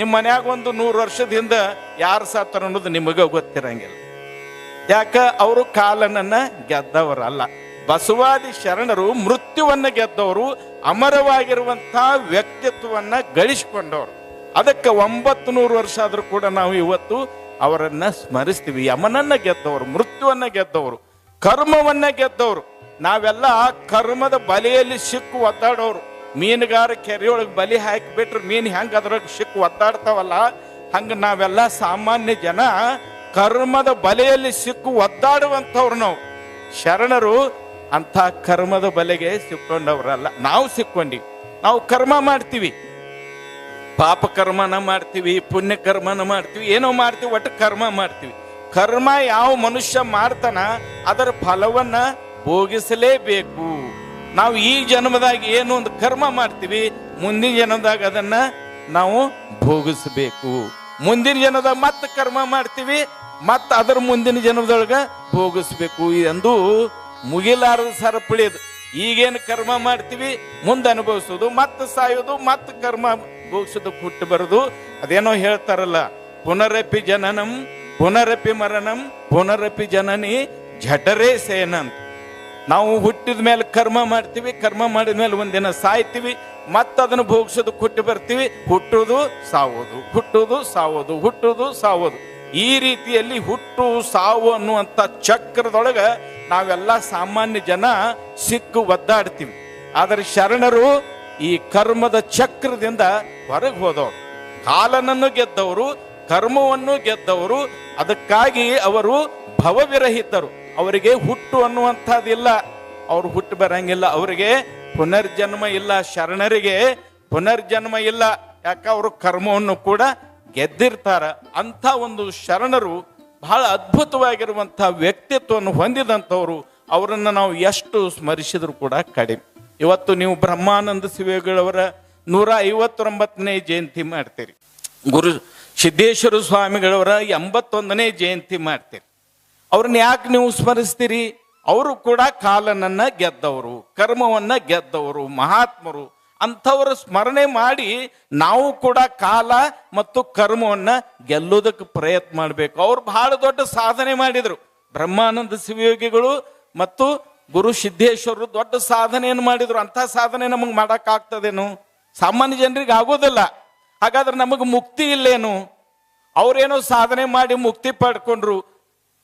ನಿಮ್ಮ ಮನ್ಯಾಗ ಒಂದು ನೂರು ವರ್ಷದ ಹಿಂದೆ ಯಾರು ಸಾತಾರ ಅನ್ನೋದು ನಿಮಗೆ ಗೊತ್ತಿರಂಗಿಲ್ಲ. ಯಾಕ? ಅವರು ಕಾಲನನ್ನ ಗೆದ್ದವರಲ್ಲ. ಬಸವಾದಿ ಶರಣರು ಮೃತ್ಯುವನ್ನ ಗೆದ್ದವರು ಅಮರವಾಗಿರುವಂತಹ ವ್ಯಕ್ತಿತ್ವವನ್ನ ಗಳಿಸಿಕೊಂಡವರು. ಅದಕ್ಕೆ ಒಂಬತ್ತು ನೂರು ವರ್ಷ ಆದರೂ ಕೂಡ ನಾವು ಇವತ್ತು ಅವರನ್ನ ಸ್ಮರಿಸ್ತೀವಿ. ಯಮನನ್ನ ಗೆದ್ದವರು, ಮೃತ್ಯುವನ್ನ ಗೆದ್ದವರು, ಕರ್ಮವನ್ನ ಗೆದ್ದವರು. ನಾವೆಲ್ಲ ಕರ್ಮದ ಬಲೆಯಲ್ಲಿ ಸಿಕ್ಕು ಒದ್ದಾಡೋರು. ಮೀನುಗಾರ ಕೆರೆಯೊಳಗೆ ಬಲಿ ಹಾಕಿಬಿಟ್ರೆ ಮೀನು ಹೆಂಗೆ ಅದ್ರೊಳಗೆ ಸಿಕ್ಕು ಒದ್ದಾಡ್ತಾವಲ್ಲ, ಹಂಗ ನಾವೆಲ್ಲ ಸಾಮಾನ್ಯ ಜನ ಕರ್ಮದ ಬಲೆಯಲ್ಲಿ ಸಿಕ್ಕು ಒದ್ದಾಡುವಂಥವ್ರು ನಾವು. ಶರಣರು ಅಂಥ ಕರ್ಮದ ಬಲೆಗೆ ಸಿಕ್ಕೊಂಡವ್ರಲ್ಲ, ನಾವು ಸಿಕ್ಕೊಂಡಿವಿ. ನಾವು ಕರ್ಮ ಮಾಡ್ತೀವಿ. ಪಾಪ ಕರ್ಮನ ಮಾಡ್ತೀವಿ, ಪುಣ್ಯ ಕರ್ಮನ ಮಾಡ್ತೀವಿ, ಏನೋ ಮಾಡ್ತೀವಿ, ಒಟ್ಟು ಕರ್ಮ ಮಾಡ್ತೀವಿ. ಕರ್ಮ ಯಾವ ಮನುಷ್ಯ ಮಾಡ್ತಾನ, ಅದರ ಫಲವನ್ನ ಭೋಗಿಸಲೇಬೇಕು. ನಾವು ಈ ಜನ್ಮದಾಗ ಏನು ಒಂದು ಕರ್ಮ ಮಾಡ್ತೀವಿ, ಮುಂದಿನ ಜನ್ಮದಾಗ ಅದನ್ನ ನಾವು ಭೋಗಿಸ್ಬೇಕು. ಮುಂದಿನ ಜನ್ಮದಾಗ ಮತ್ತೆ ಕರ್ಮ ಮಾಡ್ತೀವಿ, ಮತ್ತೆ ಅದರ ಮುಂದಿನ ಜನ್ಮದೊಳಗ ಭೋಗಿಸ್ಬೇಕು ಎಂದು ಮುಗಿಲಾರದ ಸರಪಳಿ ಅದು. ಈಗೇನು ಕರ್ಮ ಮಾಡ್ತೀವಿ, ಮುಂದೆ ಅನುಭವಿಸೋದು, ಮತ್ತೆ ಸಾಯೋದು, ಮತ್ತೆ ಕರ್ಮ ಭೋಗಿಸೋದು ಹುಟ್ಟು ಬರೋದು, ಅದೇನೋ ಹೇಳ್ತಾರಲ್ಲ, ಪುನರಪಿ ಜನನಂ, ಪುನರಪಿ ಮರಣಂ, ಪುನರಪಿ ಜನನಿ ಜಠರೇ ಸೇನ ಅಂತ ನಾವು ಹುಟ್ಟಿದ ಮೇಲೆ ಕರ್ಮ ಮಾಡ್ತೀವಿ, ಕರ್ಮ ಮಾಡಿದ ಮೇಲೆ ಒಂದಿನ ಸಾಯ್ತೀವಿ ಮತ್ತೆ ಅದನ್ನು ಭೋಗಿಸೋದು ಕೊಟ್ಟು ಬರ್ತೀವಿ ಹುಟ್ಟುದು ಸಾವೋದು ಹುಟ್ಟುದು ಸಾವೋದು, ಹುಟ್ಟುವುದು ಸಾವೋದು. ಈ ರೀತಿಯಲ್ಲಿ ಹುಟ್ಟು, ಸಾವು ಅನ್ನುವಂಥ ಚಕ್ರದೊಳಗೆ ನಾವೆಲ್ಲ ಸಾಮಾನ್ಯ ಜನ ಸಿಕ್ಕು ಒದ್ದಾಡ್ತೀವಿ. ಆದರೆ ಶರಣರು ಈ ಕರ್ಮದ ಚಕ್ರದಿಂದ ಹೊರಗೆ ಹೋದವರು. ಕಾಲನನ್ನು ಗೆದ್ದವರು, ಕರ್ಮವನ್ನು ಗೆದ್ದವರು, ಅದಕ್ಕಾಗಿ ಅವರು ಭವವಿರಹಿತರು. ಅವರಿಗೆ ಹುಟ್ಟು ಅನ್ನುವಂಥದ್ದಿಲ್ಲ. ಅವ್ರು ಹುಟ್ಟು ಬರಂಗಿಲ್ಲ. ಅವರಿಗೆ ಪುನರ್ಜನ್ಮ ಇಲ್ಲ. ಶರಣರಿಗೆ ಪುನರ್ಜನ್ಮ ಇಲ್ಲ. ಯಾಕ ಅವರು ಕರ್ಮವನ್ನು ಕೂಡ ಗೆದ್ದಿರ್ತಾರ. ಅಂಥ ಒಂದು ಶರಣರು ಬಹಳ ಅದ್ಭುತವಾಗಿರುವಂಥ ವ್ಯಕ್ತಿತ್ವವನ್ನು ಹೊಂದಿದಂಥವ್ರು ಅವರನ್ನು ನಾವು ಎಷ್ಟು ಸ್ಮರಿಸಿದ್ರು ಕೂಡ ಕಡಿಮೆ. ಇವತ್ತು ನೀವು ಬ್ರಹ್ಮಾನಂದ ಸಿವೆಗಳವರ ನೂರ ಐವತ್ತೊಂಬತ್ತನೇ ಜಯಂತಿ ಮಾಡ್ತೀರಿ. ಗುರು ಸಿದ್ದೇಶ್ವರ ಸ್ವಾಮಿಗಳವರ ಎಂಬತ್ತೊಂದನೇ ಜಯಂತಿ ಮಾಡ್ತೀರಿ. ಅವ್ರನ್ನ ಯಾಕೆ ನೀವು ಸ್ಮರಿಸ್ತೀರಿ? ಅವರು ಕೂಡ ಕಾಲನನ್ನ ಗೆದ್ದವರು, ಕರ್ಮವನ್ನ ಗೆದ್ದವರು, ಮಹಾತ್ಮರು. ಅಂಥವರು ಸ್ಮರಣೆ ಮಾಡಿ ನಾವು ಕೂಡ ಕಾಲ ಮತ್ತು ಕರ್ಮವನ್ನ ಗೆಲ್ಲೋದಕ್ಕೆ ಪ್ರಯತ್ನ ಮಾಡಬೇಕು. ಅವ್ರು ಬಹಳ ದೊಡ್ಡ ಸಾಧನೆ ಮಾಡಿದರು. ಬ್ರಹ್ಮಾನಂದ ಶಿವಯೋಗಿಗಳು ಮತ್ತು ಗುರು ಸಿದ್ದೇಶ್ವರರು ದೊಡ್ಡ ಸಾಧನೆಯನ್ನು ಮಾಡಿದ್ರು. ಅಂಥ ಸಾಧನೆ ನಮಗೆ ಮಾಡೋಕ್ಕಾಗ್ತದೇನು? ಸಾಮಾನ್ಯ ಜನರಿಗೆ ಆಗೋದಿಲ್ಲ. ಹಾಗಾದ್ರೆ ನಮಗೆ ಮುಕ್ತಿ ಇಲ್ಲೇನು? ಅವ್ರೇನೋ ಸಾಧನೆ ಮಾಡಿ ಮುಕ್ತಿ ಪಡ್ಕೊಂಡ್ರು.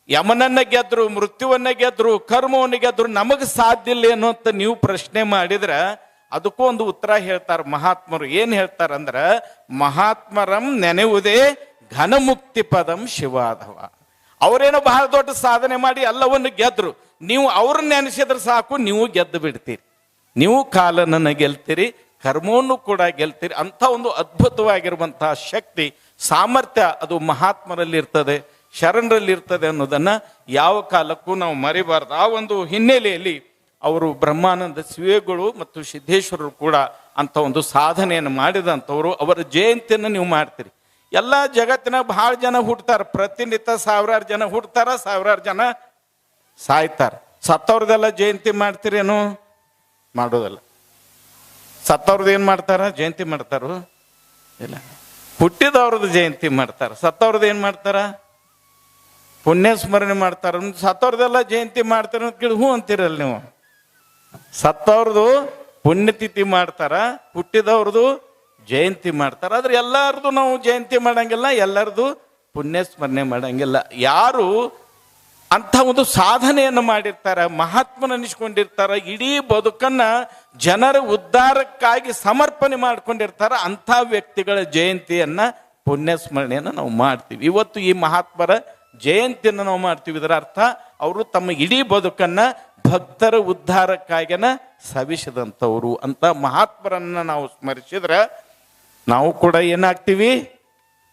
ಯಮನನ್ನ ಗೆದ್ರು, ಮೃತ್ಯುವನ್ನ ಗೆದ್ರು, ಕರ್ಮವನ್ನ ಗೆದ್ರು, ನಮಗೆ ಸಾಧ್ಯ ಇಲ್ಲ ಏನು ಅಂತ ನೀವು ಪ್ರಶ್ನೆ ಮಾಡಿದ್ರ ಅದಕ್ಕೂ ಒಂದು ಉತ್ತರ ಹೇಳ್ತಾರೆ ಮಹಾತ್ಮರು. ಏನ್ ಹೇಳ್ತಾರಂದ್ರ ಮಹಾತ್ಮರಂ ನೆನೆಯುವುದೇ ಘನಮುಕ್ತಿ ಪದಂ ಶಿವಾಧವ. ಅವರೇನೋ ಬಹಳ ದೊಡ್ಡ ಸಾಧನೆ ಮಾಡಿ ಎಲ್ಲವನ್ನು ಗೆದ್ರು. ನೀವು ಅವ್ರನ್ನ ನೆನೆಸಿದ್ರೆ ಸಾಕು, ನೀವು ಗೆದ್ದು ಬಿಡ್ತೀರಿ. ನೀವು ಕಾಲನನ್ನು ಗೆಲ್ತೀರಿ, ಕರ್ಮವನ್ನು ಕೂಡ ಗೆಲ್ತೀರಿ. ಅಂತ ಒಂದು ಅದ್ಭುತವಾಗಿರುವಂತಹ ಶಕ್ತಿ, ಸಾಮರ್ಥ್ಯ ಅದು ಮಹಾತ್ಮರಲ್ಲಿ ಇರ್ತದೆ ಶರಣರಲ್ಲಿ ಇರ್ತದೆ ಅನ್ನೋದನ್ನ ಯಾವ ಕಾಲಕ್ಕೂ ನಾವು ಮರಿಬಾರ್ದು. ಆ ಒಂದು ಹಿನ್ನೆಲೆಯಲ್ಲಿ ಅವರು ಬ್ರಹ್ಮಾನಂದ ಸಿವೇಗಳು ಮತ್ತು ಸಿದ್ದೇಶ್ವರರು ಕೂಡ ಅಂತ ಒಂದು ಸಾಧನೆಯನ್ನು ಮಾಡಿದಂಥವ್ರು. ಅವರ ಜಯಂತಿಯನ್ನು ನೀವು ಮಾಡ್ತೀರಿ. ಎಲ್ಲ ಜಗತ್ತಿನ ಭಾಳ ಜನ ಹುಡ್ತಾರೆ ಪ್ರತಿನಿತ್ಯ ಸಾವಿರಾರು ಜನ ಹುಡ್ತಾರ ಸಾವಿರಾರು ಜನ ಸಾಯ್ತಾರೆ. ಸತ್ತವ್ರದೆಲ್ಲ ಜಯಂತಿ ಮಾಡ್ತೀರೇನು? ಮಾಡೋದಲ್ಲ. ಸತ್ತವ್ರದ್ದು ಏನು ಮಾಡ್ತಾರ? ಜಯಂತಿ ಮಾಡ್ತಾರೋ? ಇಲ್ಲ. ಹುಟ್ಟಿದವ್ರದ್ದು ಜಯಂತಿ ಮಾಡ್ತಾರ. ಸತ್ತವ್ರದ್ದು ಏನು ಮಾಡ್ತಾರ? ಪುಣ್ಯ ಸ್ಮರಣೆ ಮಾಡ್ತಾರ ಸತ್ತವ್ರದೆಲ್ಲ ಜಯಂತಿ ಮಾಡ್ತಾರ ಅಂತ ಕೇಳಿ ಹೂ ಅಂತೀರಲ್ಲ ನೀವು? ಸತ್ತವ್ರದ್ದು ಪುಣ್ಯತಿಥಿ ಮಾಡ್ತಾರ ಹುಟ್ಟಿದವ್ರದ್ದು ಜಯಂತಿ ಮಾಡ್ತಾರ. ಆದ್ರೆ ಎಲ್ಲರದು ನಾವು ಜಯಂತಿ ಮಾಡಂಗಿಲ್ಲ, ಎಲ್ಲರದು ಪುಣ್ಯ ಸ್ಮರಣೆ ಮಾಡಂಗಿಲ್ಲ. ಯಾರು ಅಂಥ ಒಂದು ಸಾಧನೆಯನ್ನು ಮಾಡಿರ್ತಾರ ಮಹಾತ್ಮನನ್ನಿಸ್ಕೊಂಡಿರ್ತಾರ ಇಡೀ ಬದುಕನ್ನ ಜನರ ಉದ್ಧಾರಕ್ಕಾಗಿ ಸಮರ್ಪಣೆ ಮಾಡ್ಕೊಂಡಿರ್ತಾರ, ಅಂಥ ವ್ಯಕ್ತಿಗಳ ಜಯಂತಿಯನ್ನ ಪುಣ್ಯ ಸ್ಮರಣೆಯನ್ನು ನಾವು ಮಾಡ್ತೀವಿ. ಇವತ್ತು ಈ ಮಹಾತ್ಮರ ಜಯಂತಿಯನ್ನು ನಾವು ಮಾಡ್ತೀವಿ. ಇದರ ಅರ್ಥ ಅವರು ತಮ್ಮ ಇಡೀ ಬದುಕನ್ನ ಭಕ್ತರ ಉದ್ಧಾರಕ್ಕಾಗಿನ ಸವಿಸಿದಂಥವರು ಅಂತ ಮಹಾತ್ಮರನ್ನ ನಾವು ಸ್ಮರಿಸಿದ್ರೆ ನಾವು ಕೂಡ ಏನಾಗ್ತೀವಿ?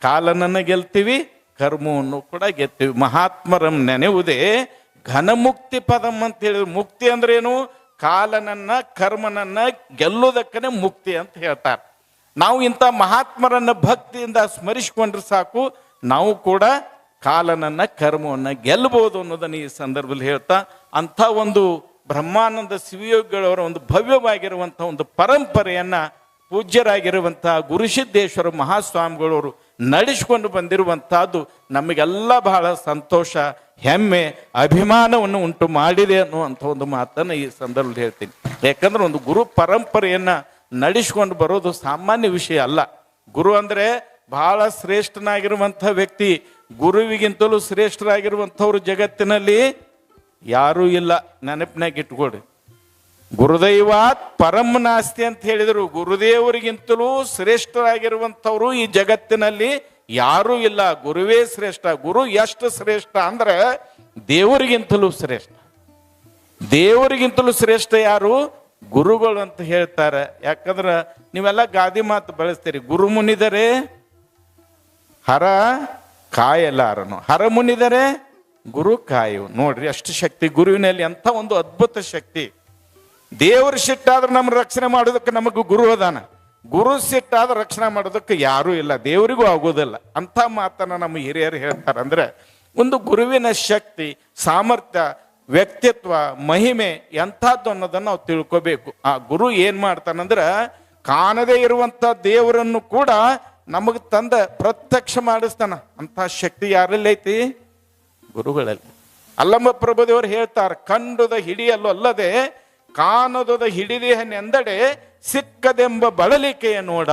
ಕಾಲನನ್ನ ಗೆಲ್ತೀವಿ, ಕರ್ಮವನ್ನು ಕೂಡ ಗೆಲ್ತೀವಿ. ಮಹಾತ್ಮರಂ ನೆನೆಯುವುದೇ ಘನಮುಕ್ತಿ ಪದಂ ಅಂತ ಹೇಳಿದ್ರು. ಮುಕ್ತಿ ಅಂದ್ರೇನು? ಕಾಲನನ್ನ, ಕರ್ಮನನ್ನ ಗೆಲ್ಲುವುದಕ್ಕನೆ ಮುಕ್ತಿ ಅಂತ ಹೇಳ್ತಾರೆ. ನಾವು ಇಂಥ ಮಹಾತ್ಮರನ್ನ ಭಕ್ತಿಯಿಂದ ಸ್ಮರಿಸಿಕೊಂಡ್ರೆ ಸಾಕು. ನಾವು ಕೂಡ ಕಾಲನನ್ನ ಕರ್ಮವನ್ನ ಗೆಲ್ಲಬಹುದು ಅನ್ನೋದನ್ನ ಈ ಸಂದರ್ಭದಲ್ಲಿ ಹೇಳ್ತಾ, ಅಂಥ ಒಂದು ಬ್ರಹ್ಮಾನಂದ ಶಿವಯೋಗಿಗಳವರ ಒಂದು ಭವ್ಯವಾಗಿರುವಂಥ ಒಂದು ಪರಂಪರೆಯನ್ನ ಪೂಜ್ಯರಾಗಿರುವಂತಹ ಗುರುಸಿದ್ದೇಶ್ವರ ಮಹಾಸ್ವಾಮಿಗಳವರು ನಡೆಸಿಕೊಂಡು ಬಂದಿರುವಂತಹದ್ದು ನಮಗೆಲ್ಲ ಬಹಳ ಸಂತೋಷ, ಹೆಮ್ಮೆ, ಅಭಿಮಾನವನ್ನು ಉಂಟು ಮಾಡಿದೆ ಅನ್ನುವಂಥ ಒಂದು ಮಾತನ್ನು ಈ ಸಂದರ್ಭದಲ್ಲಿ ಹೇಳ್ತೀನಿ. ಯಾಕಂದ್ರೆ ಒಂದು ಗುರು ಪರಂಪರೆಯನ್ನ ನಡೆಸಿಕೊಂಡು ಬರೋದು ಸಾಮಾನ್ಯ ವಿಷಯ ಅಲ್ಲ. ಗುರು ಅಂದ್ರೆ ಬಹಳ ಶ್ರೇಷ್ಠನಾಗಿರುವಂಥ ವ್ಯಕ್ತಿ ಗುರುವಿಗಿಂತಲೂ ಶ್ರೇಷ್ಠರಾಗಿರುವಂಥವ್ರು ಜಗತ್ತಿನಲ್ಲಿ ಯಾರೂ ಇಲ್ಲ. ನೆನಪಿನಾಗ ಇಟ್ಕೊಡಿ. ಗುರುದೈವಾತ್ ಪರಂ ನಾಸ್ತಿ ಅಂತ ಹೇಳಿದರು. ಗುರುದೇವರಿಗಿಂತಲೂ ಶ್ರೇಷ್ಠರಾಗಿರುವಂಥವ್ರು ಈ ಜಗತ್ತಿನಲ್ಲಿ ಯಾರೂ ಇಲ್ಲ. ಗುರುವೇ ಶ್ರೇಷ್ಠ. ಗುರು ಎಷ್ಟು ಶ್ರೇಷ್ಠ ಅಂದ್ರೆ ದೇವರಿಗಿಂತಲೂ ಶ್ರೇಷ್ಠ. ದೇವರಿಗಿಂತಲೂ ಶ್ರೇಷ್ಠ ಯಾರು? ಗುರುಗಳು ಅಂತ ಹೇಳ್ತಾರೆ. ಯಾಕಂದ್ರೆ ನೀವೆಲ್ಲ ಗಾದಿ ಮಾತು ಬಳಸ್ತೀರಿ. ಗುರು ಮುನಿದರೆ ಹರ ಕಾಯಲಾರನು. ಹರ ಮುನಿದರೆ ಗುರು ಕಾಯು ನೋಡ್ರಿ, ಅಷ್ಟು ಶಕ್ತಿ, ಗುರುವಿನಲ್ಲಿ ಎಂಥ ಒಂದು ಅದ್ಭುತ ಶಕ್ತಿ. ದೇವರು ಸಿಟ್ಟಾದ್ರೆ ನಮ್ಮ ರಕ್ಷಣೆ ಮಾಡೋದಕ್ಕೆ ನಮಗೂ ಗುರು ಅದಾನ. ಗುರು ಸಿಟ್ಟಾದ್ರೆ ರಕ್ಷಣೆ ಮಾಡೋದಕ್ಕೆ ಯಾರೂ ಇಲ್ಲ, ದೇವರಿಗೂ ಆಗೋದಿಲ್ಲ. ಅಂಥ ಮಾತನ್ನ ನಮ್ಮ ಹಿರಿಯರು ಹೇಳ್ತಾರೆ ಅಂದ್ರೆ, ಒಂದು ಗುರುವಿನ ಶಕ್ತಿ, ಸಾಮರ್ಥ್ಯ, ವ್ಯಕ್ತಿತ್ವ, ಮಹಿಮೆ ಎಂಥದ್ದು ಅನ್ನೋದನ್ನು ನಾವು ತಿಳ್ಕೋಬೇಕು. ಆ ಗುರು ಏನ್ ಮಾಡ್ತಾನಂದ್ರೆ, ಕಾಣದೇ ಇರುವಂತ ದೇವರನ್ನು ಕೂಡ ನಮಗ್ ತಂದ ಪ್ರತ್ಯಕ್ಷ ಮಾಡಿಸ್ತಾನ. ಅಂತ ಶಕ್ತಿ ಯಾರಲ್ಲಿ ಐತಿ? ಗುರುಗಳಲ್ಲಿ. ಅಲ್ಲಮ್ಮ ಪ್ರಭುದೇವರು ಹೇಳ್ತಾರೆ ಕಂಡುದ ಹಿಡಿಯಲ್ಲೂ ಅಲ್ಲದೆ ಕಾಣದುದ ಹಿಡಿದೇಹನೆಂದಡೆ ಸಿಕ್ಕದೆಂಬ ಬಳಲಿಕೆಯ ನೋಡ.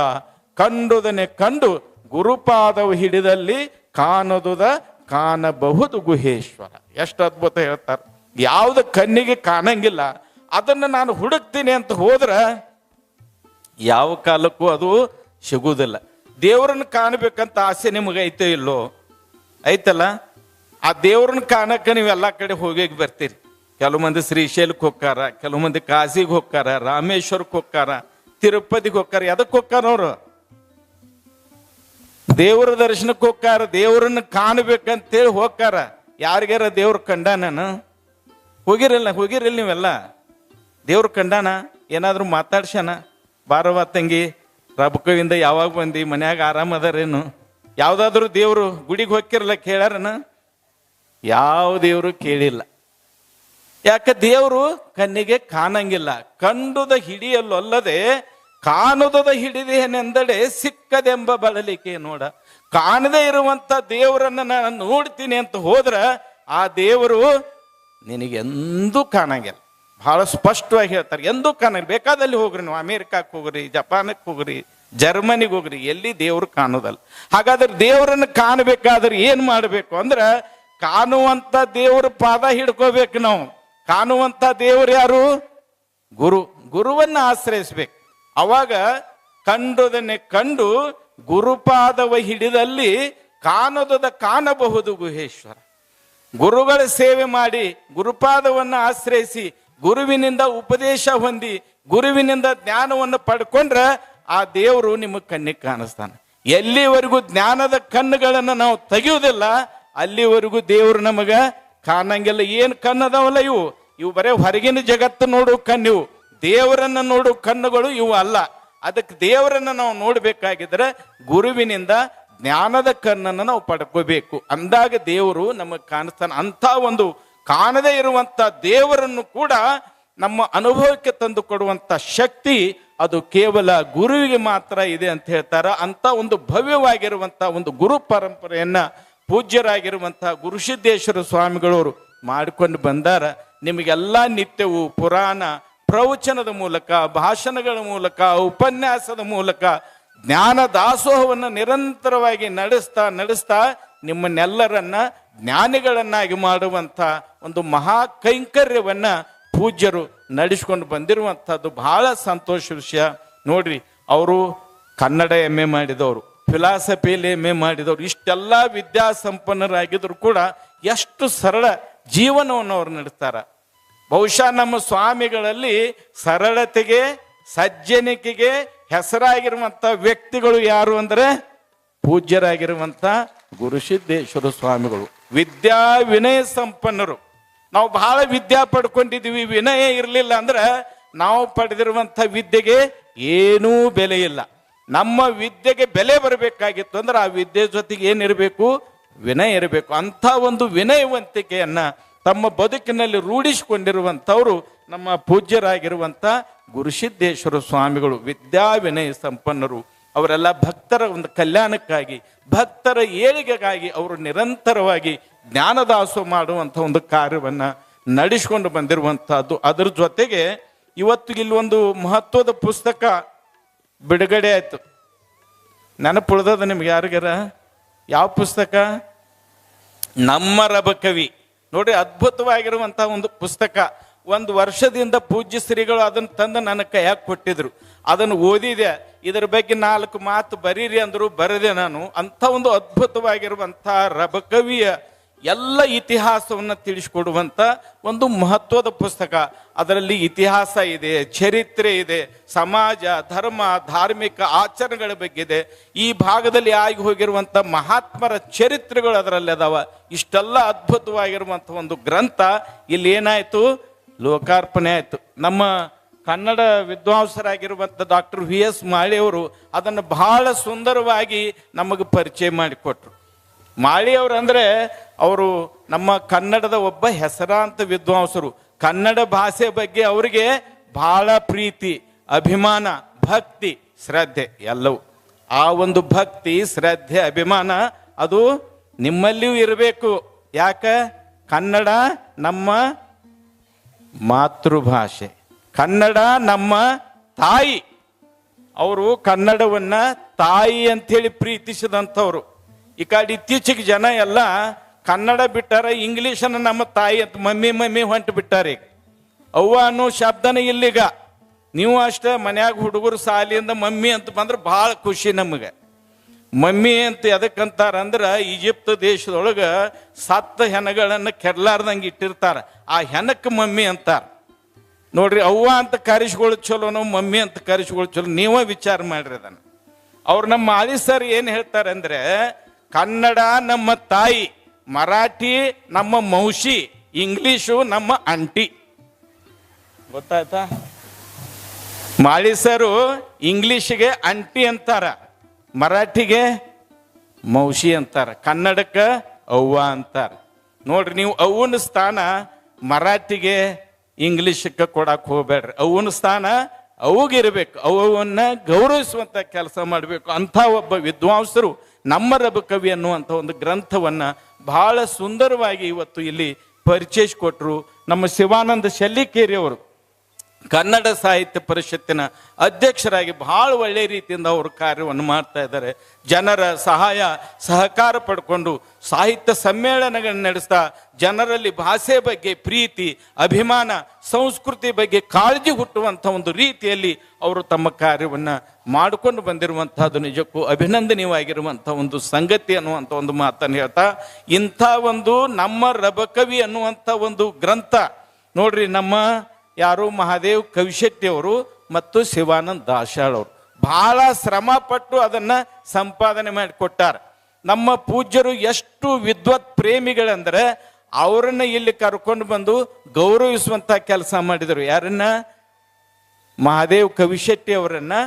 ಕಂಡುದನೆ ಕಂಡು ಗುರುಪಾದವು ಹಿಡಿದಲ್ಲಿ ಕಾಣದುದ ಕಾಣಬಹುದು ಗುಹೇಶ್ವರ. ಎಷ್ಟು ಅದ್ಭುತ ಹೇಳ್ತಾರೆ. ಯಾವ್ದು ಕಣ್ಣಿಗೆ ಕಾಣಂಗಿಲ್ಲ ಅದನ್ನ ನಾನು ಹುಡುಕ್ತೀನಿ ಅಂತ ಹೋದ್ರೆ ಯಾವ ಕಾಲಕ್ಕೂ ಅದು ಸಿಗುವುದಿಲ್ಲ ದೇವರನ್ನ ಕಾಣಬೇಕಂತ ಆಸೆ ನಿಮಗೆ ಐತೆ ಇಲ್ಲೋ? ಐತಲ್ಲ? ಆ ದೇವ್ರನ್ನ ಕಾಣಕ್ಕೆ ನೀವು ಎಲ್ಲ ಕಡೆ ಹೋಗಿ ಬರ್ತೀರಿ. ಕೆಲವು ಮಂದಿ ಶ್ರೀಶೈಲಕ್ಕೆ ಹೋಗ್ತಾರ ಕೆಲವು ಮಂದಿ ಕಾಶಿಗೆ ಹೋಗ್ತಾರ ರಾಮೇಶ್ವರಕ್ಕೆ ಹೋಗ್ತಾರ ತಿರುಪತಿಗೆ ಹೋಗ್ತಾರ ಎದಕ್ಕೆ ಹೋಗ್ತಾರ ಅವರು? ದೇವ್ರ ದರ್ಶನಕ್ಕೆ ಹೋಗ್ತಾರ ದೇವ್ರನ್ನ ಕಾಣಬೇಕಂತೇಳಿ ಹೋಗ್ತಾರ ಯಾರಿಗಾರ ದೇವ್ರ ಕಂಡ ನಾನು ಹೋಗಿರಲ್ಲ ಹೋಗಿರಲ್ಲ ನೀವೆಲ್ಲ? ದೇವ್ರ ಕಂಡಾನ? ಏನಾದರೂ ಮಾತಾಡ್ಸಣ ಬಾರವ ತಂಗಿ ರಬಕವಿಂದ ಯಾವಾಗ ಬಂದಿ? ಮನ್ಯಾಗ ಆರಾಮ ಅದಾರೇನು? ಯಾವ್ದಾದ್ರು ದೇವ್ರು ಗುಡಿಗೆ ಹೋಗಿರಲ್ಲ ಕೇಳಾರನ ಯಾವ ದೇವರು ಕೇಳಿಲ್ಲ. ಯಾಕೆ ದೇವರು ಕಣ್ಣಿಗೆ ಕಾಣಂಗಿಲ್ಲ. ಕಂಡುದ ಹಿಡಿಯಲ್ಲೊಲ್ಲದೆ ಕಾಣುದ ಕಾಣುದದ ಹಿಡಿದೇನೆಂದಡೆ ಸಿಕ್ಕದೆಂಬ ಬಳಲಿಕೆ ನೋಡ. ಕಾಣದೇ ಇರುವಂತ ದೇವರನ್ನ ನಾನು ನೋಡ್ತೀನಿ ಅಂತ ಹೋದ್ರ ಆ ದೇವರು ನಿನಗೆಂದೂ ಕಾಣಂಗಿಲ್ಲ. ಬಹಳ ಸ್ಪಷ್ಟವಾಗಿ ಹೇಳ್ತಾರೆ, ಎಂದೂ ಕಾಣಲಿ, ಬೇಕಾದಲ್ಲಿ ಹೋಗ್ರಿ ನೀವು, ಅಮೇರಿಕಾಕ್ಕೆ ಹೋಗ್ರಿ, ಜಪಾನಕ್ಕೆ ಹೋಗ್ರಿ, ಜರ್ಮನಿಗೆ ಹೋಗ್ರಿ, ಎಲ್ಲಿ ದೇವರು ಕಾಣೋದಲ್ಲ. ಹಾಗಾದ್ರೆ ದೇವರನ್ನು ಕಾಣಬೇಕಾದ್ರೆ ಏನು ಮಾಡಬೇಕು ಅಂದ್ರೆ, ಕಾಣುವಂತ ದೇವ್ರ ಪಾದ ಹಿಡ್ಕೋಬೇಕು ನಾವು. ಕಾಣುವಂತ ದೇವರು ಯಾರು? ಗುರು. ಗುರುವನ್ನ ಆಶ್ರಯಿಸ್ಬೇಕು. ಅವಾಗ ಕಂಡುದನ್ನೇ ಕಂಡು ಗುರುಪಾದವ ಹಿಡಿದಲ್ಲಿ ಕಾಣದದ ಕಾಣಬಹುದು ಗುಹೇಶ್ವರ. ಗುರುಗಳ ಸೇವೆ ಮಾಡಿ ಗುರುಪಾದವನ್ನು ಆಶ್ರಯಿಸಿ ಗುರುವಿನಿಂದ ಉಪದೇಶ ಹೊಂದಿ ಗುರುವಿನಿಂದ ಜ್ಞಾನವನ್ನು ಪಡ್ಕೊಂಡ್ರೆ ಆ ದೇವರು ನಿಮಗೆ ಕಣ್ಣಿಗೆ ಕಾಣಿಸ್ತಾನೆ. ಎಲ್ಲಿವರೆಗೂ ಜ್ಞಾನದ ಕಣ್ಣುಗಳನ್ನು ನಾವು ತೆಗೆಯುವುದಿಲ್ಲ, ಅಲ್ಲಿವರೆಗೂ ದೇವರು ನಮಗೆ ಕಾಣಂಗಿಲ್ಲ. ಏನು ಕಣ್ಣದವಲ್ಲ ಇವು? ಇವು ಬರೇ ಹೊರಗಿನ ಜಗತ್ತು ನೋಡು ಕಣ್ಣಿವು ದೇವರನ್ನ ನೋಡು ಕಣ್ಣುಗಳು ಇವು ಅಲ್ಲ. ಅದಕ್ಕೆ ದೇವರನ್ನ ನಾವು ನೋಡಬೇಕಾಗಿದ್ರೆ ಗುರುವಿನಿಂದ ಜ್ಞಾನದ ಕಣ್ಣನ್ನು ನಾವು ಪಡ್ಕೋಬೇಕು. ಅಂದಾಗ ದೇವರು ನಮಗೆ ಕಾಣಿಸ್ತಾನೆ. ಅಂತ ಒಂದು ಕಾಣದೇ ಇರುವಂತ ದೇವರನ್ನು ಕೂಡ ನಮ್ಮ ಅನುಭವಕ್ಕೆ ತಂದು ಕೊಡುವಂತ ಶಕ್ತಿ ಅದು ಕೇವಲ ಗುರುವಿಗೆ ಮಾತ್ರ ಇದೆ ಅಂತ ಹೇಳ್ತಾರ. ಅಂತ ಒಂದು ಭವ್ಯವಾಗಿರುವಂತ ಒಂದು ಗುರು ಪರಂಪರೆಯನ್ನ ಪೂಜ್ಯರಾಗಿರುವಂತಹ ಗುರುಸಿದ್ದೇಶ್ವರ ಸ್ವಾಮಿಗಳವರು ಮಾಡಿಕೊಂಡು ಬಂದಾರ. ನಿಮಗೆಲ್ಲ ನಿತ್ಯವೂ ಪುರಾಣ, ಪ್ರವಚನದ ಮೂಲಕ, ಭಾಷಣಗಳ ಮೂಲಕ, ಉಪನ್ಯಾಸದ ಮೂಲಕ, ಜ್ಞಾನ ದಾಸೋಹವನ್ನು ನಿರಂತರವಾಗಿ ನಡೆಸ್ತಾ ನಡೆಸ್ತಾ ನಿಮ್ಮನ್ನೆಲ್ಲರನ್ನ ಜ್ಞಾನಿಗಳನ್ನಾಗಿ ಮಾಡುವಂಥ ಒಂದು ಮಹಾ ಕೈಂಕರ್ಯವನ್ನ ಪೂಜ್ಯರು ನಡೆಸ್ಕೊಂಡು ಬಂದಿರುವಂಥದ್ದು ಬಹಳ ಸಂತೋಷ ವಿಷಯ. ನೋಡ್ರಿ, ಅವರು ಕನ್ನಡ ಎಂ ಎ ಮಾಡಿದವರು ಫಿಲಾಸಫಿಯಲ್ಲಿ ಎಂ ಎ ಮಾಡಿದವರು, ಇಷ್ಟೆಲ್ಲ ವಿದ್ಯಾಸಂಪನ್ನರಾಗಿದ್ರು ಕೂಡ ಎಷ್ಟು ಸರಳ ಜೀವನವನ್ನು ಅವ್ರು ನಡೆಸ್ತಾರೆ. ಬಹುಶಃ ನಮ್ಮ ಸ್ವಾಮಿಗಳಲ್ಲಿ ಸರಳತೆಗೆ, ಸಜ್ಜನಿಕೆಗೆ ಹೆಸರಾಗಿರುವಂಥ ವ್ಯಕ್ತಿಗಳು ಯಾರು ಅಂದರೆ ಪೂಜ್ಯರಾಗಿರುವಂಥ ಗುರುಸಿದ್ದೇಶ್ವರ ಸ್ವಾಮಿಗಳು. ವಿದ್ಯಾ ವಿನಯ ಸಂಪನ್ನರು. ನಾವು ಬಹಳ ವಿದ್ಯಾ ಪಡ್ಕೊಂಡಿದ್ದೀವಿ, ವಿನಯ ಇರಲಿಲ್ಲ ಅಂದ್ರೆ ನಾವು ಪಡೆದಿರುವಂತ ವಿದ್ಯೆಗೆ ಏನೂ ಬೆಲೆ ಇಲ್ಲ. ನಮ್ಮ ವಿದ್ಯೆಗೆ ಬೆಲೆ ಬರಬೇಕಾಗಿತ್ತು ಅಂದ್ರೆ ಆ ವಿದ್ಯೆ ಜೊತೆಗೆ ಏನಿರಬೇಕು ವಿನಯ ಇರಬೇಕು. ಅಂಥ ಒಂದು ವಿನಯವಂತಿಕೆಯನ್ನ ತಮ್ಮ ಬದುಕಿನಲ್ಲಿ ರೂಢಿಸಿಕೊಂಡಿರುವಂಥವರು ನಮ್ಮ ಪೂಜ್ಯರಾಗಿರುವಂಥ ಗುರುಸಿದ್ದೇಶ್ವರ ಸ್ವಾಮಿಗಳು, ವಿದ್ಯಾ ವಿನಯ ಸಂಪನ್ನರು. ಅವರೆಲ್ಲ ಭಕ್ತರ ಒಂದು ಕಲ್ಯಾಣಕ್ಕಾಗಿ, ಭಕ್ತರ ಏಳಿಗೆಗಾಗಿ ಅವರು ನಿರಂತರವಾಗಿ ಜ್ಞಾನದಾಸೋ ಮಾಡುವಂಥ ಒಂದು ಕಾರ್ಯವನ್ನು ನಡೆಸಿಕೊಂಡು ಬಂದಿರುವಂಥದ್ದು. ಅದರ ಜೊತೆಗೆ ಇವತ್ತು ಇಲ್ಲಿ ಒಂದು ಮಹತ್ವದ ಪುಸ್ತಕ ಬಿಡುಗಡೆ ಆಯಿತು. ನೆನಪು ಉಳ್ದದ ನಿಮ್ಗೆ ಯಾರಿಗಾರ? ಯಾವ ಪುಸ್ತಕ? ನಮ್ಮ ರಬಕವಿ. ನೋಡಿ, ಅದ್ಭುತವಾಗಿರುವಂಥ ಒಂದು ಪುಸ್ತಕ. ಒಂದು ವರ್ಷದಿಂದ ಪೂಜ್ಯ ಶ್ರೀಗಳು ಅದನ್ನು ತಂದು ನನ್ನ ಕೈಯಾಗಿ ಕೊಟ್ಟಿದ್ರು. ಅದನ್ನು ಓದಿದೆ. ಇದರ ಬಗ್ಗೆ ನಾಲ್ಕು ಮಾತು ಬರೀರಿ ಅಂದ್ರು ಬರದೆ ನಾನು. ಅಂಥ ಒಂದು ಅದ್ಭುತವಾಗಿರುವಂತಹ ರಬಕವಿಯ ಎಲ್ಲ ಇತಿಹಾಸವನ್ನು ತಿಳಿಸಿಕೊಡುವಂಥ ಒಂದು ಮಹತ್ವದ ಪುಸ್ತಕ. ಅದರಲ್ಲಿ ಇತಿಹಾಸ ಇದೆ, ಚರಿತ್ರೆ ಇದೆ, ಸಮಾಜ, ಧರ್ಮ, ಧಾರ್ಮಿಕ ಆಚರಣೆಗಳ ಬಗ್ಗೆ ಇದೆ ಈ ಭಾಗದಲ್ಲಿ ಆಗಿ ಹೋಗಿರುವಂಥ ಮಹಾತ್ಮರ ಚರಿತ್ರೆಗಳು ಅದರಲ್ಲಿ ಅದಾವ. ಇಷ್ಟೆಲ್ಲ ಅದ್ಭುತವಾಗಿರುವಂಥ ಒಂದು ಗ್ರಂಥ. ಇಲ್ಲಿ ಏನಾಯಿತು? ಲೋಕಾರ್ಪಣೆ ಆಯಿತು. ನಮ್ಮ ಕನ್ನಡ ವಿದ್ವಾಂಸರಾಗಿರುವಂಥ ಡಾಕ್ಟರ್ ವಿ ಎಸ್ ಮಾಳಿಯವರು ಅದನ್ನು ಬಹಳ ಸುಂದರವಾಗಿ ನಮಗೆ ಪರಿಚಯ ಮಾಡಿಕೊಟ್ರು. ಮಾಳಿಯವರು ಅಂದರೆ ಅವರು ನಮ್ಮ ಕನ್ನಡದ ಒಬ್ಬ ಹೆಸರಾಂತ ವಿದ್ವಾಂಸರು. ಕನ್ನಡ ಭಾಷೆ ಬಗ್ಗೆ ಅವರಿಗೆ ಬಹಳ ಪ್ರೀತಿ, ಅಭಿಮಾನ, ಭಕ್ತಿ, ಶ್ರದ್ಧೆ ಎಲ್ಲವೂ. ಆ ಒಂದು ಭಕ್ತಿ, ಶ್ರದ್ಧೆ, ಅಭಿಮಾನ ಅದು ನಿಮ್ಮಲ್ಲಿಯೂ ಇರಬೇಕು. ಯಾಕ? ಕನ್ನಡ ನಮ್ಮ ಮಾತೃಭಾಷೆ. ಕನ್ನಡ ನಮ್ಮ ತಾಯಿ. ಅವರು ಕನ್ನಡವನ್ನ ತಾಯಿ ಅಂತೇಳಿ ಪ್ರೀತಿಸಿದಂಥವ್ರು. ಈ ಕಡೆ ಇತ್ತೀಚೆಗೆ ಜನ ಎಲ್ಲ ಕನ್ನಡ ಬಿಟ್ಟಾರ ಇಂಗ್ಲೀಷನ್ನು ನಮ್ಮ ತಾಯಿ ಅಂತ ಮಮ್ಮಿ ಮಮ್ಮಿ ಹೊಂಟು ಬಿಟ್ಟಾರೆ ಅವ್ವ ಅನ್ನೋ ಶಬ್ದನೇ ಇಲ್ಲಿಗ. ನೀವು ಅಷ್ಟೇ ಮನ್ಯಾಗ ಹುಡುಗರು ಸಾಲಿಯಿಂದ ಮಮ್ಮಿ ಅಂತ ಬಂದ್ರೆ ಭಾಳ ಖುಷಿ ನಮಗೆ. ಮಮ್ಮಿ ಅಂತ ಎದಕ್ಕಂತಾರ ಅಂದ್ರೆ ಈಜಿಪ್ಟ್ ದೇಶದೊಳಗೆ ಸತ್ತ ಹೆಣಗಳನ್ನು ಕೆರ್ಲಾರ್ದಂಗೆ ಇಟ್ಟಿರ್ತಾರೆ. ಆ ಹೆಣಕ್ಕೆ ಮಮ್ಮಿ ಅಂತಾರ. ನೋಡ್ರಿ, ಅವ್ವ ಅಂತ ಕರೆಸ್ಕೊಳ್ಳೋ ಚಲೋನೋ, ಮಮ್ಮಿ ಅಂತ ಕರೆಸ್ಕೊಳ್ಳೋ ಚಲೋ, ನೀವೇ ವಿಚಾರ ಮಾಡ್ರಿ ಅದನ್ನು. ಅವ್ರು ನಮ್ಮ ಮಾಳಿ ಸರ್ ಏನು ಹೇಳ್ತಾರೆ ಅಂದ್ರೆ ಕನ್ನಡ ನಮ್ಮ ತಾಯಿ, ಮರಾಠಿ ನಮ್ಮ ಮೌಷಿ ಇಂಗ್ಲಿಷು ನಮ್ಮ ಅಂಟಿ ಗೊತ್ತಾಯ್ತಾ? ಮಾಳಿ ಸರು ಇಂಗ್ಲಿಷ್ಗೆ ಅಂಟಿ ಅಂತಾರ, ಮರಾಠಿಗೆ ಮೌಷಿ ಅಂತಾರ, ಕನ್ನಡಕ್ಕೆ ಅವ್ವ ಅಂತಾರ. ನೋಡ್ರಿ, ನೀವು ಅವ್ವನ ಸ್ಥಾನ ಮರಾಠಿಗೆ ಇಂಗ್ಲಿಷಕ್ಕೆ ಕೊಡಕ್ಕೆ ಹೋಗ್ಬೇಡ್ರಿ ಅವನ ಸ್ಥಾನ ಅವಾಗಿರ್ಬೇಕು. ಅವನ್ನ ಗೌರವಿಸುವಂತ ಕೆಲಸ ಮಾಡಬೇಕು. ಅಂಥ ಒಬ್ಬ ವಿದ್ವಾಂಸರು ನಮ್ಮ ರಬ ಕವಿ ಅನ್ನುವಂಥ ಒಂದು ಗ್ರಂಥವನ್ನ ಬಹಳ ಸುಂದರವಾಗಿ ಇವತ್ತು ಇಲ್ಲಿ ಪರಿಚಯಿಸಿಕೊಟ್ರು. ನಮ್ಮ ಶಿವಾನಂದ ಶೆಲ್ಲಿಕೇರಿ ಅವರು ಕನ್ನಡ ಸಾಹಿತ್ಯ ಪರಿಷತ್ತಿನ ಅಧ್ಯಕ್ಷರಾಗಿ ಬಹಳ ಒಳ್ಳೆಯ ರೀತಿಯಿಂದ ಅವರು ಕಾರ್ಯವನ್ನು ಮಾಡ್ತಾ ಇದ್ದಾರೆ. ಜನರ ಸಹಾಯ ಸಹಕಾರ ಪಡ್ಕೊಂಡು ಸಾಹಿತ್ಯ ಸಮ್ಮೇಳನಗಳನ್ನು ನಡೆಸ್ತಾ ಜನರಲ್ಲಿ ಭಾಷೆ ಬಗ್ಗೆ ಪ್ರೀತಿ, ಅಭಿಮಾನ, ಸಂಸ್ಕೃತಿ ಬಗ್ಗೆ ಕಾಳಜಿ ಹುಟ್ಟುವಂಥ ಒಂದು ರೀತಿಯಲ್ಲಿ ಅವರು ತಮ್ಮ ಕಾರ್ಯವನ್ನು ಮಾಡಿಕೊಂಡು ಬಂದಿರುವಂಥದ್ದು ನಿಜಕ್ಕೂ ಅಭಿನಂದನೀಯವಾಗಿರುವಂಥ ಒಂದು ಸಂಗತಿ ಅನ್ನುವಂಥ ಒಂದು ಮಾತನ್ನು ಹೇಳ್ತಾ, ಇಂಥ ಒಂದು ನಮ್ಮ ರಬಕವಿ ಅನ್ನುವಂಥ ಒಂದು ಗ್ರಂಥ ನೋಡ್ರಿ ನಮ್ಮ ಯಾರು ಮಹಾದೇವ್ ಕವಿಶೆಟ್ಟಿಯವರು ಮತ್ತು ಶಿವಾನಂದ್ ದಾಶಾಳ್ ಅವರು ಬಹಳ ಶ್ರಮ ಪಟ್ಟು ಅದನ್ನ ಸಂಪಾದನೆ ಮಾಡಿಕೊಟ್ಟಾರ. ನಮ್ಮ ಪೂಜ್ಯರು ಎಷ್ಟು ವಿದ್ವತ್ ಪ್ರೇಮಿಗಳಂದ್ರೆ ಅವರನ್ನು ಇಲ್ಲಿ ಕರ್ಕೊಂಡು ಬಂದು ಗೌರವಿಸುವಂತ ಕೆಲಸ ಮಾಡಿದರು. ಯಾರನ್ನ? ಮಹಾದೇವ್ ಕವಿಶೆಟ್ಟಿ ಅವರನ್ನು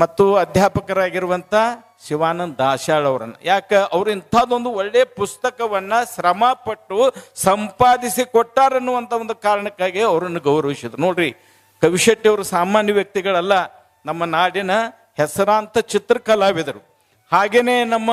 ಮತ್ತು ಅಧ್ಯಾಪಕರಾಗಿರುವಂಥ ಶಿವಾನಂದ್ ದಾಶಾಳ್ ಅವರನ್ನ. ಯಾಕೆ? ಅವ್ರು ಇಂಥದ್ದೊಂದು ಒಳ್ಳೆಯ ಪುಸ್ತಕವನ್ನ ಶ್ರಮ ಪಟ್ಟು ಸಂಪಾದಿಸಿ ಕೊಟ್ಟಾರನ್ನುವಂಥ ಒಂದು ಕಾರಣಕ್ಕಾಗಿ ಅವರನ್ನು ಗೌರವಿಸಿದ್ರು. ನೋಡ್ರಿ, ಕವಿಶೆಟ್ಟಿ ಅವರು ಸಾಮಾನ್ಯ ವ್ಯಕ್ತಿಗಳಲ್ಲ. ನಮ್ಮ ನಾಡಿನ ಹೆಸರಾಂತ ಚಿತ್ರಕಲಾವಿದರು. ಹಾಗೇನೆ ನಮ್ಮ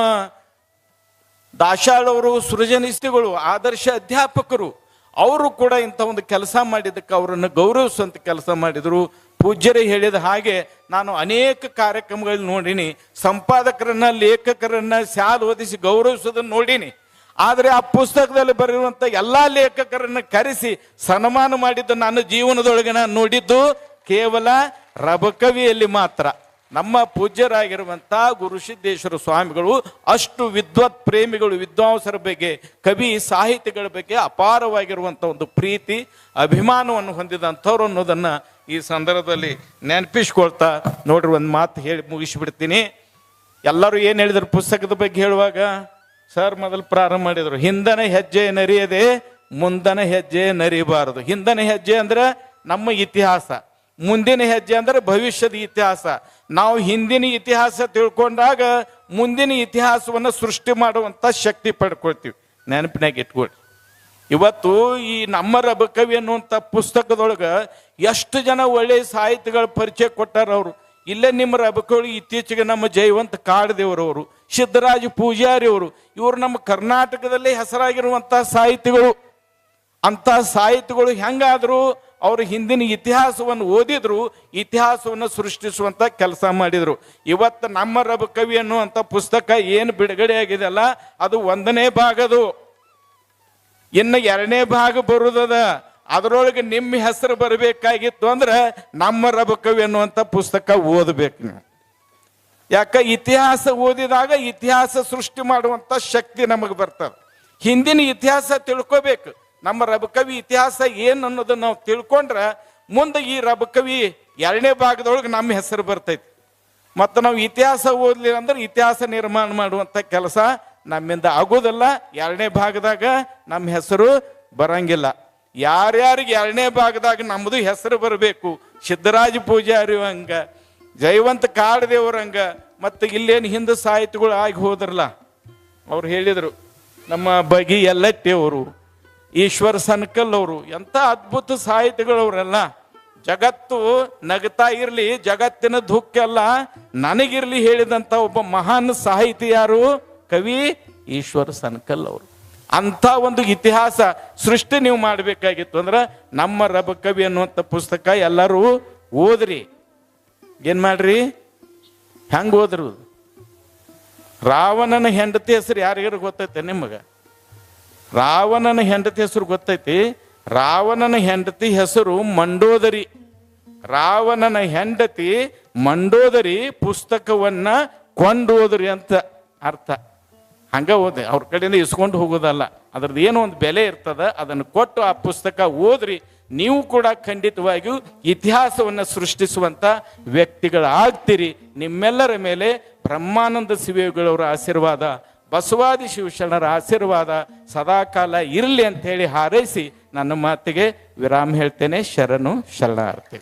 ದಾಶಾಳ್ ಅವರು ಸೃಜನಿಸ್ತಿಗಳು ಆದರ್ಶ ಅಧ್ಯಾಪಕರು, ಅವರು ಕೂಡ ಇಂಥ ಒಂದು ಕೆಲಸ ಮಾಡಿದ್ದಕ್ಕೆ ಅವರನ್ನು ಗೌರವಿಸುವಂತ ಕೆಲಸ ಮಾಡಿದರು. ಪೂಜ್ಯರೇ ಹೇಳಿದ ಹಾಗೆ ನಾನು ಅನೇಕ ಕಾರ್ಯಕ್ರಮಗಳಲ್ಲಿ ನೋಡಿನಿ. ಸಂಪಾದಕರನ್ನ, ಲೇಖಕರನ್ನ ಶಾಲ್ ಓದಿಸಿ ಗೌರವಿಸೋದನ್ನು ನೋಡೀನಿ. ಆದರೆ ಆ ಪುಸ್ತಕದಲ್ಲಿ ಬರೆಯುವಂಥ ಎಲ್ಲಾ ಲೇಖಕರನ್ನ ಕರೆಸಿ ಸನ್ಮಾನ ಮಾಡಿದ್ದು ನನ್ನ ಜೀವನದೊಳಗೆ ನಾನು ನೋಡಿದ್ದು ಕೇವಲ ರಬಕವಿಯಲ್ಲಿ ಮಾತ್ರ. ನಮ್ಮ ಪೂಜ್ಯರಾಗಿರುವಂಥ ಗುರುಸಿದ್ದೇಶ್ವರ ಸ್ವಾಮಿಗಳು ಅಷ್ಟು ವಿದ್ವತ್ ಪ್ರೇಮಿಗಳು, ವಿದ್ವಾಂಸರ ಬಗ್ಗೆ, ಕವಿ ಸಾಹಿತಿಗಳ ಬಗ್ಗೆ ಅಪಾರವಾಗಿರುವಂಥ ಒಂದು ಪ್ರೀತಿ, ಅಭಿಮಾನವನ್ನು ಹೊಂದಿದಂಥವ್ರು ಅನ್ನೋದನ್ನ ಈ ಸಂದರ್ಭದಲ್ಲಿ ನೆನಪಿಸ್ಕೊಳ್ತಾ ನೋಡ್ರಿ ಒಂದು ಮಾತು ಹೇಳಿ ಮುಗಿಸಿಬಿಡ್ತೀನಿ. ಎಲ್ಲರೂ ಏನು ಹೇಳಿದ್ರು ಪುಸ್ತಕದ ಬಗ್ಗೆ ಹೇಳುವಾಗ? ಸರ್, ಮೊದಲು ಪ್ರಾರಂಭ ಮಾಡಿದರು. ಹಿಂದನ ಹೆಜ್ಜೆ ನರಿಯದೆ, ಮುಂದನ ಹೆಜ್ಜೆ ನರಿಬಾರದು. ಹಿಂದನ ಹೆಜ್ಜೆ ಅಂದ್ರೆ ನಮ್ಮ ಇತಿಹಾಸ. ಮುಂದಿನ ಹೆಜ್ಜೆ ಅಂದ್ರೆ ಭವಿಷ್ಯದ ಇತಿಹಾಸ. ನಾವು ಹಿಂದಿನ ಇತಿಹಾಸ ತಿಳ್ಕೊಂಡಾಗ ಮುಂದಿನ ಇತಿಹಾಸವನ್ನು ಸೃಷ್ಟಿ ಮಾಡುವಂಥ ಶಕ್ತಿ ಪಡ್ಕೊಳ್ತೀವಿ. ನೆನಪಿನಾಗ ಇಟ್ಕೊಳ್ರಿ ಇವತ್ತು ಈ ನಮ್ಮ ರಬಕವಿ ಅನ್ನುವಂಥ ಪುಸ್ತಕದೊಳಗೆ ಎಷ್ಟು ಜನ ಒಳ್ಳೆಯ ಸಾಹಿತ್ಯಗಳ ಪರಿಚಯ ಕೊಟ್ಟಾರ ಅವರು. ಇಲ್ಲೇ ನಿಮ್ಮ ರಬಕವಿ ಇತ್ತೀಚೆಗೆ ನಮ್ಮ ಜಯವಂತ ಕಾಡದೇವರವರು ಸಿದ್ದರಾಜ ಪೂಜಾರಿ ಅವರು, ಇವರು ನಮ್ಮ ಕರ್ನಾಟಕದಲ್ಲಿ ಹೆಸರಾಗಿರುವಂಥ ಸಾಹಿತಿಗಳು ಅಂಥ ಸಾಹಿತಿಗಳು ಹೆಂಗಾದ್ರು ಅವರು ಹಿಂದಿನ ಇತಿಹಾಸವನ್ನು ಓದಿದ್ರು, ಇತಿಹಾಸವನ್ನು ಸೃಷ್ಟಿಸುವಂತ ಕೆಲಸ ಮಾಡಿದ್ರು. ಇವತ್ತು ನಮ್ಮ ರಬಕವಿ ಅನ್ನುವಂಥ ಪುಸ್ತಕ ಏನು ಬಿಡುಗಡೆ ಆಗಿದೆಯಲ್ಲ, ಅದು ಒಂದನೇ ಭಾಗದು. ಇನ್ನು ಎರಡನೇ ಭಾಗ ಬರುದದ. ಅದರೊಳಗೆ ನಿಮ್ಮ ಹೆಸರು ಬರಬೇಕಾಗಿತ್ತು ಅಂದ್ರೆ ನಮ್ಮ ರಬಕವಿ ಅನ್ನುವಂಥ ಪುಸ್ತಕ ಓದಬೇಕು ನೀವು. ಯಾಕ ಇತಿಹಾಸ ಓದಿದಾಗ ಇತಿಹಾಸ ಸೃಷ್ಟಿ ಮಾಡುವಂತ ಶಕ್ತಿ ನಮಗೆ ಬರ್ತದೆ. ಹಿಂದಿನ ಇತಿಹಾಸ ತಿಳ್ಕೋಬೇಕು. ನಮ್ಮ ರಬಕವಿ ಇತಿಹಾಸ ಏನು ಅನ್ನೋದನ್ನ ನಾವು ತಿಳ್ಕೊಂಡ್ರೆ ಮುಂದೆ ಈ ರಬಕವಿ ಎರಡನೇ ಭಾಗದೊಳಗೆ ನಮ್ಮ ಹೆಸರು ಬರ್ತೈತಿ. ಮತ್ತು ನಾವು ಇತಿಹಾಸ ಓದಲಿಲ್ಲ ಅಂದ್ರೆ ಇತಿಹಾಸ ನಿರ್ಮಾಣ ಮಾಡುವಂಥ ಕೆಲಸ ನಮ್ಮಿಂದ ಆಗೋದಲ್ಲ. ಎರಡನೇ ಭಾಗದಾಗ ನಮ್ಮ ಹೆಸರು ಬರಂಗಿಲ್ಲ. ಯಾರ್ಯಾರಿಗೆ ಎರಡನೇ ಭಾಗದಾಗ ನಮ್ಮದು ಹೆಸರು ಬರಬೇಕು? ಸಿದ್ಧರಾಜ ಪೂಜಾರಿ ಹಂಗ ಜಯವಂತ ಕಾಡದೇವ್ರಂಗ ಮತ್ತು ಇಲ್ಲೇನು ಹಿಂದೆ ಸಾಹಿತ್ಯಗಳು ಆಗಿ ಹೋದ್ರಲ್ಲ? ಅವ್ರು ಹೇಳಿದರು, ನಮ್ಮ ಬಗಿ ಅವರು ಈಶ್ವರ ಸನ್ಕಲ್ ಅವರು ಎಂಥ ಅದ್ಭುತ ಸಾಹಿತಿಗಳವರೆಲ್ಲ ಜಗತ್ತು ನಗ್ತಾ ಇರಲಿ, ಜಗತ್ತಿನ ದುಃಖ ಎಲ್ಲ ನನಗಿರ್ಲಿ ಹೇಳಿದಂಥ ಒಬ್ಬ ಮಹಾನ್ ಸಾಹಿತಿ ಯಾರು? ಕವಿ ಈಶ್ವರ ಸನ್ಕಲ್ ಅವರು. ಅಂಥ ಒಂದು ಇತಿಹಾಸ ಸೃಷ್ಟಿ ನೀವು ಮಾಡಬೇಕಾಗಿತ್ತು ಅಂದ್ರೆ ನಮ್ಮ ರಬ ಕವಿ ಅನ್ನುವಂಥ ಪುಸ್ತಕ ಎಲ್ಲರೂ ಓದ್ರಿ. ಏನು ಮಾಡ್ರಿ? ಹೆಂಗೆ ಓದ್ರು? ರಾವಣನ ಹೆಂಡತಿ ಹೆಸರು ಯಾರಿಗಾರು ಗೊತ್ತೈತೆ ನಿಮಗೆ? ರಾವಣನ ಹೆಂಡತಿ ಹೆಸರು ಗೊತ್ತೈತಿ? ರಾವಣನ ಹೆಂಡತಿ ಹೆಸರು ಮಂಡೋದರಿ. ರಾವಣನ ಹೆಂಡತಿ ಮಂಡೋದರಿ ಪುಸ್ತಕವನ್ನ ಕೊಂಡೋದ್ರಿ ಅಂತ ಅರ್ಥ. ಹಂಗ ಓದಿ, ಅವ್ರ ಕಡೆಯಿಂದ ಇಸ್ಕೊಂಡು ಹೋಗೋದಲ್ಲ. ಅದ್ರದ್ದು ಏನೋ ಒಂದು ಬೆಲೆ ಇರ್ತದ, ಅದನ್ನು ಕೊಟ್ಟು ಆ ಪುಸ್ತಕ ಓದ್ರಿ. ನೀವು ಕೂಡ ಖಂಡಿತವಾಗಿಯೂ ಇತಿಹಾಸವನ್ನು ಸೃಷ್ಟಿಸುವಂತ ವ್ಯಕ್ತಿಗಳಾಗ್ತೀರಿ. ನಿಮ್ಮೆಲ್ಲರ ಮೇಲೆ ಬ್ರಹ್ಮಾನಂದ ಶಿವಯೋಗಿಗಳವರ ಆಶೀರ್ವಾದ, ಬಸವಾದಿ ಶಿವಶರಣರ ಆಶೀರ್ವಾದ ಸದಾಕಾಲ ಇರಲಿ ಅಂತ ಹೇಳಿ ಹಾರೈಸಿ ನನ್ನ ಮಾತಿಗೆ ವಿರಾಮ ಹೇಳ್ತೇನೆ. ಶರಣು ಶರಣಾರ್ಥಿ